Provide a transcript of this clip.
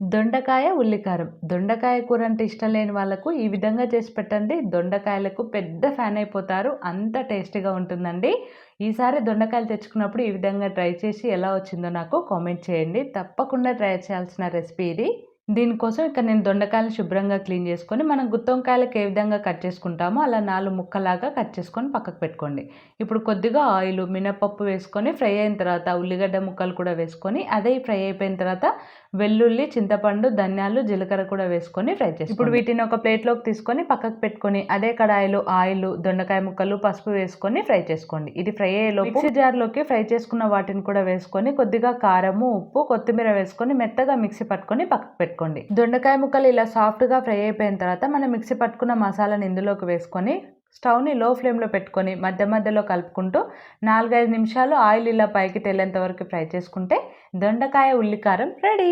దొండకాయ ఉల్లికారం. దొండకాయ కూర అంటే ఇష్టం లేని వాళ్ళకు ఈ విధంగా చేసి పెట్టండి. దొండకాయలకు పెద్ద ఫ్యాన్ అయిపోతారు. అంత టేస్టీగా ఉంటుందండి. ఈసారి దొండకాయలు తెచ్చుకున్నప్పుడు ఈ విధంగా ట్రై చేసి ఎలా వచ్చిందో నాకు కామెంట్ చేయండి. తప్పకుండా ట్రై చేయాల్సిన రెసిపీ ఇది. దీనికోసం ఇక్కడ నేను దొండకాయలు శుభ్రంగా క్లీన్ చేసుకొని మనం గుత్తొంకాయలకు ఏ విధంగా కట్ చేసుకుంటామో అలా నాలుగు ముక్కలాగా కట్ చేసుకొని పక్కకు పెట్టుకోండి. ఇప్పుడు కొద్దిగా ఆయిల్ మినపప్పు వేసుకొని ఫ్రై అయిన తర్వాత ఉల్లిగడ్డ ముక్కలు కూడా వేసుకొని అదే ఫ్రై అయిపోయిన తర్వాత వెల్లుల్లి చింతపండు ధనియాలు జీలకర్ర కూడా వేసుకొని ఫ్రై చేసి ఇప్పుడు వీటిని ఒక ప్లేట్లోకి తీసుకొని పక్కకు పెట్టుకొని అదే కడాయిలో ఆయిల్ దొండకాయ ముక్కలు పసుపు వేసుకొని ఫ్రై చేసుకోండి. ఇది ఫ్రై అయ్యేలో మిక్సీ జార్లోకి ఫ్రై చేసుకున్న వాటిని కూడా వేసుకొని కొద్దిగా కారము ఉప్పు కొత్తిమీర వేసుకొని మెత్తగా మిక్సీ పట్టుకొని పక్కకు పెట్టుకోండి దొండకాయ ముక్కలు ఇలా సాఫ్ట్గా ఫ్రై అయిపోయిన తర్వాత మనం మిక్సీ పట్టుకున్న మసాలాని ఇందులోకి వేసుకొని స్టవ్ని లో ఫ్లేమ్లో పెట్టుకొని మధ్య మధ్యలో కలుపుకుంటూ నాలుగైదు నిమిషాలు ఆయిల్ ఇలా పైకి తేలేంత వరకు ఫ్రై చేసుకుంటే దొండకాయ ఉల్లికారం రెడీ.